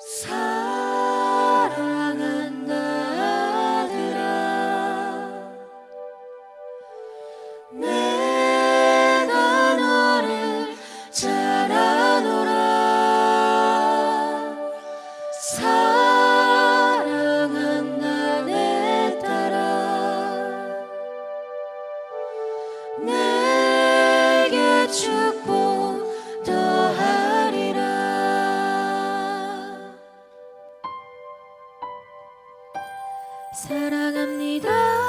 사랑 사랑합니다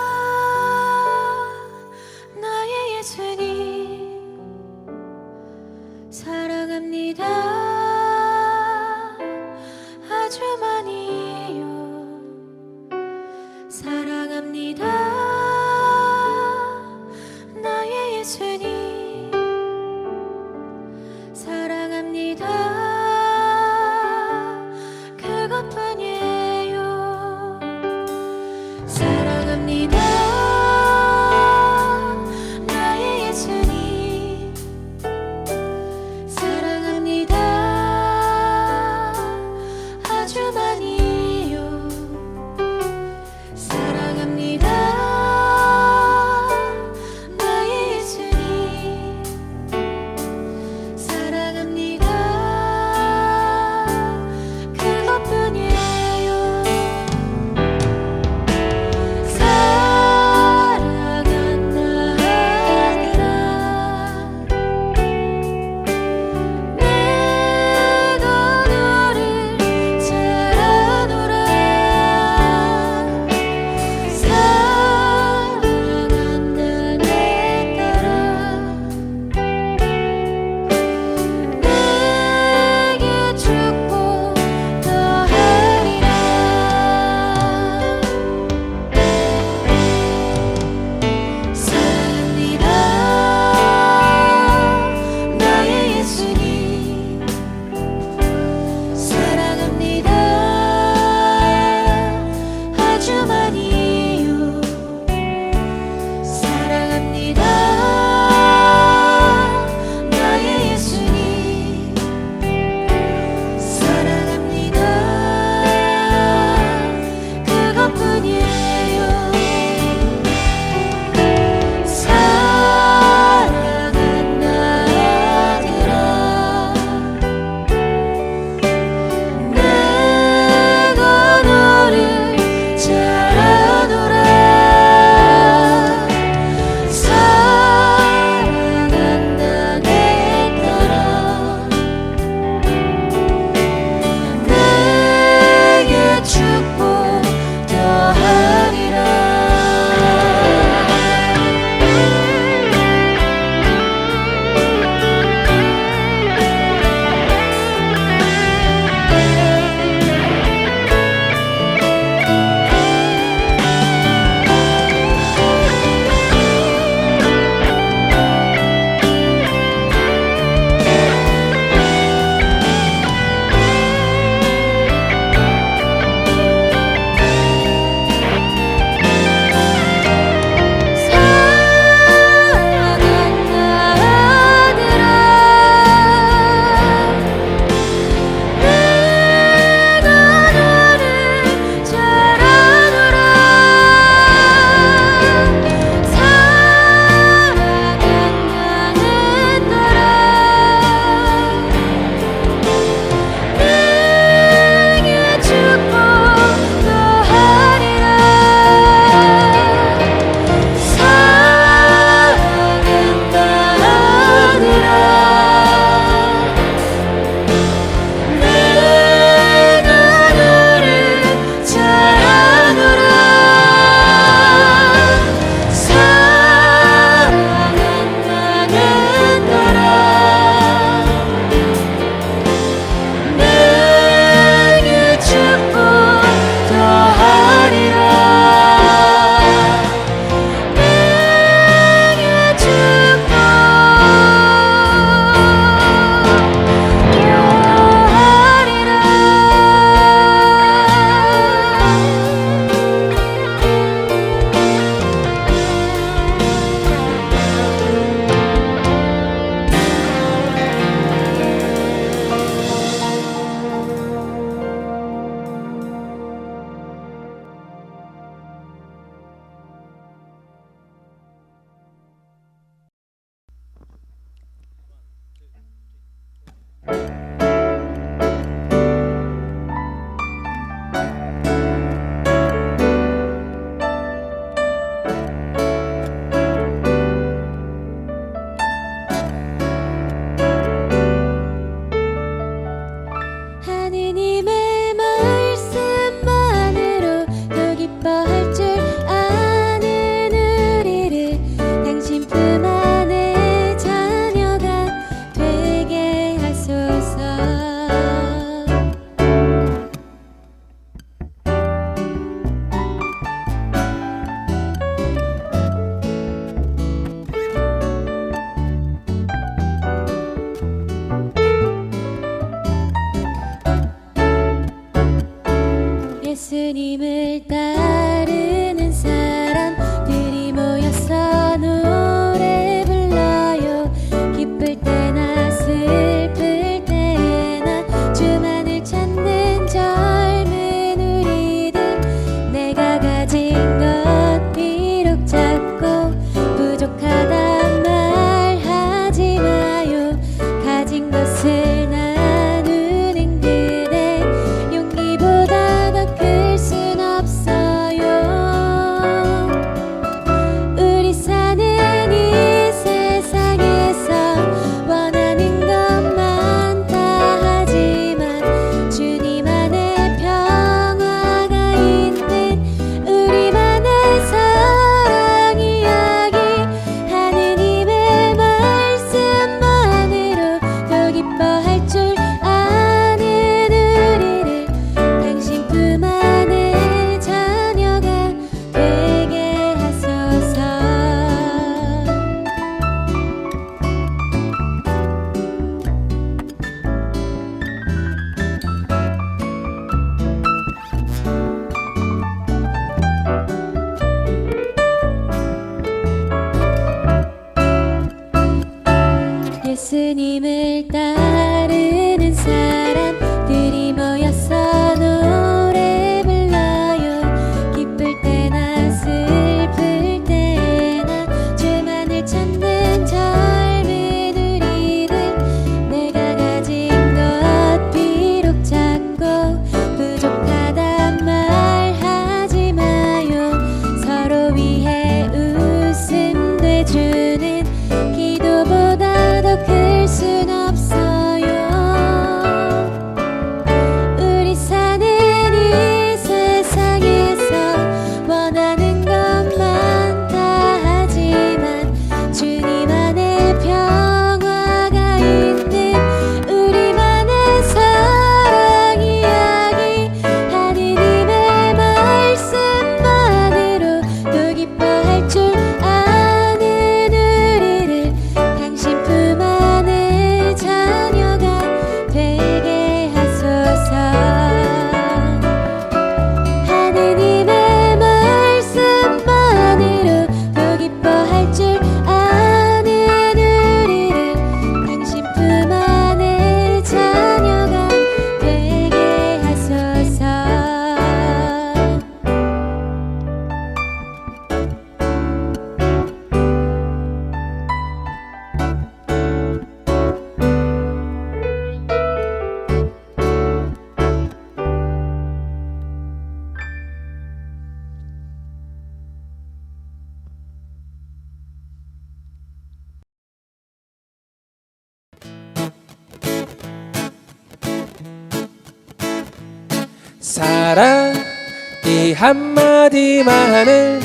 한마디만을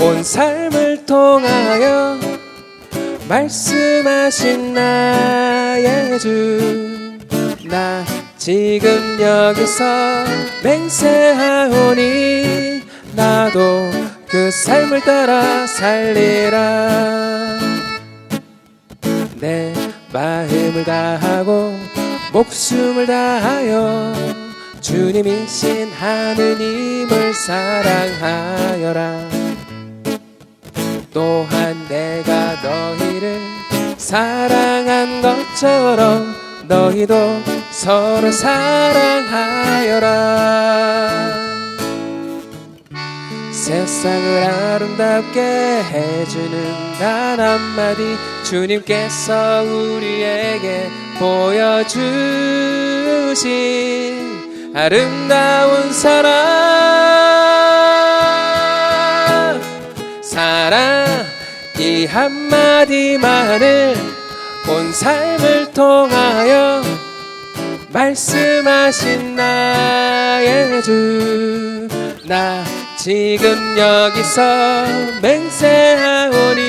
온 삶을 통하여 말씀하신 나의 주. 나 지금 여기서 맹세하오니 나도 그 삶을 따라 살리라. 내 마음을 다하고 목숨을 다하여 주님이신 하느님을 사랑하여라. 또한 내가 너희를 사랑한 것처럼 너희도 서로 사랑하여라. 세상을 아름답게 해주는 단 한마디 주님께서 우리에게 보여주신 아름다운 사랑. 사랑 이 한마디만을 온 삶을 통하여 말씀하신 나의 주. 나 지금 여기서 맹세하오니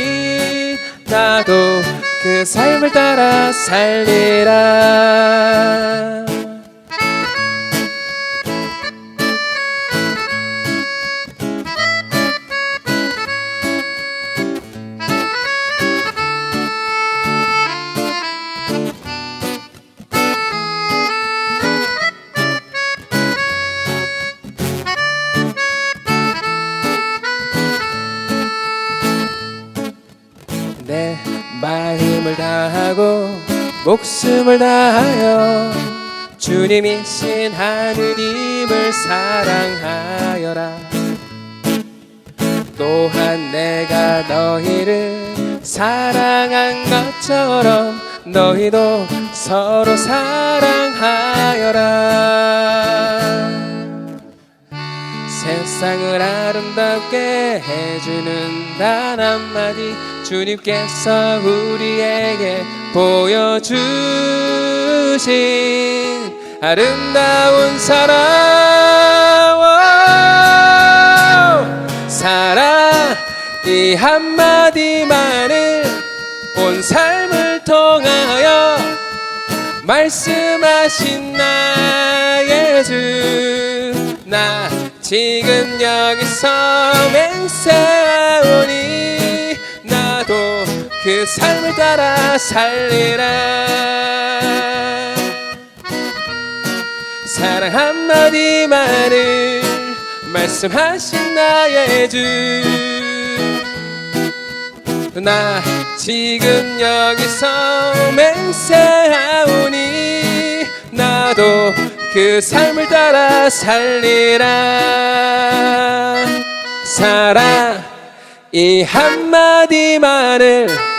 나도 그 삶을 따라 살리라 목숨을 다하여 주님이신 하느님을 사랑하여라. 또한 내가 너희를 사랑한 것처럼 너희도 서로 사랑하여라. 세상을 아름답게 해주는 단 한마디 주님께서 우리에게 보여주신 아름다운 사랑 오, 사랑 이 한마디만을 온 삶을 통하여 말씀하신 나의 주나 지금 여기서 맹세 그 삶을 따라 살리라. 사랑 한마디만을 말씀하신 나의 주. 나 지금 여기서 맹세하오니 나도 그 삶을 따라 살리라. 사랑 이 한마디만을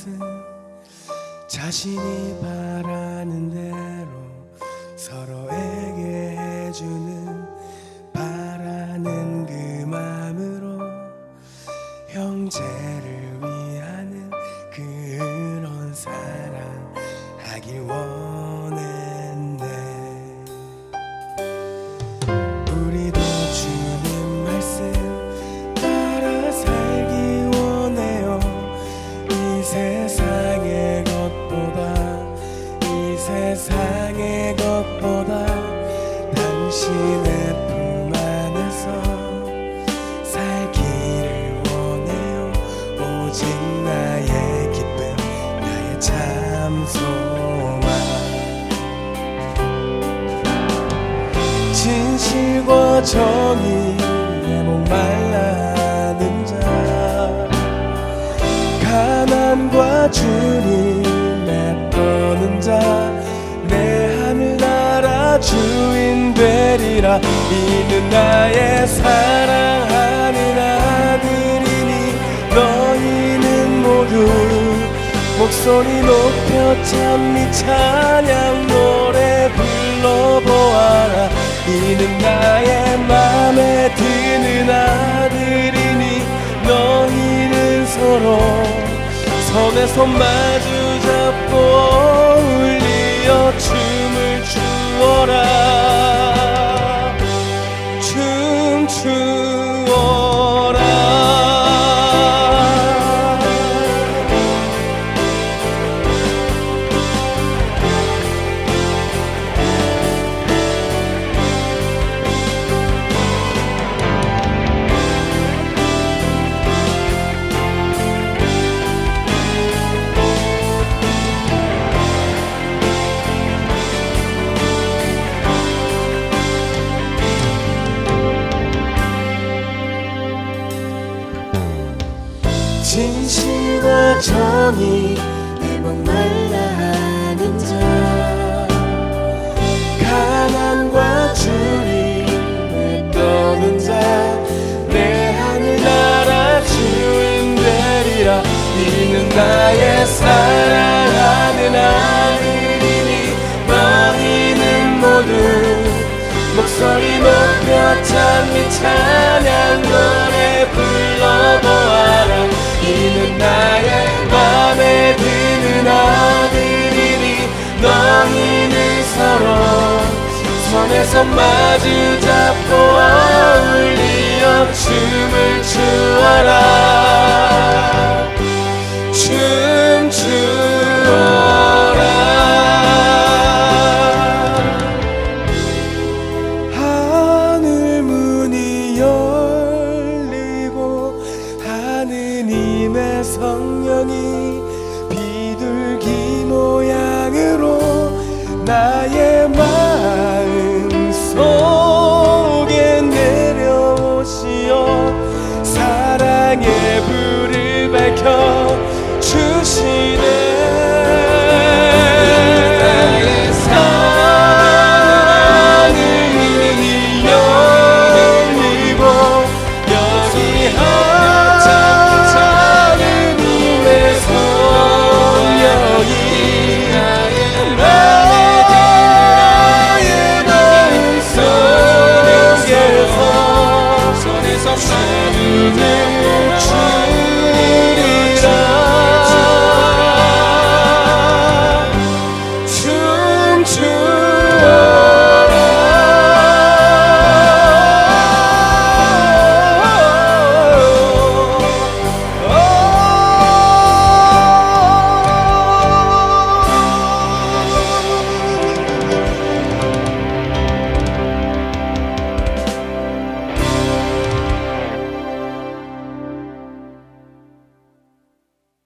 것은 자신이 바라는 대로 서로에게 해주는 정의에 목말라는 자. 가난과 주님의 떠는 자 내 하늘나라 주인 되리라. 이는 나의 사랑하는 아들이니 너희는 모두 목소리 높여 찬미 찬양 노래 불러보아라. 이는 나의 맘에 드는 아들이니 너희는 서로 손에 손 마주 잡고 울리어 춤을 추어라. 춤추어라 모두 목소리 높여 찬미 찬양 노래 불러보아라. 이는 나의 맘에 드는 아들이니 너희는 서로 손에 손 마주 잡고 어울리어 춤을 추어라. 춤추어라 하느님의 성령이 비둘기 모양으로 나의 마음 속에서 주를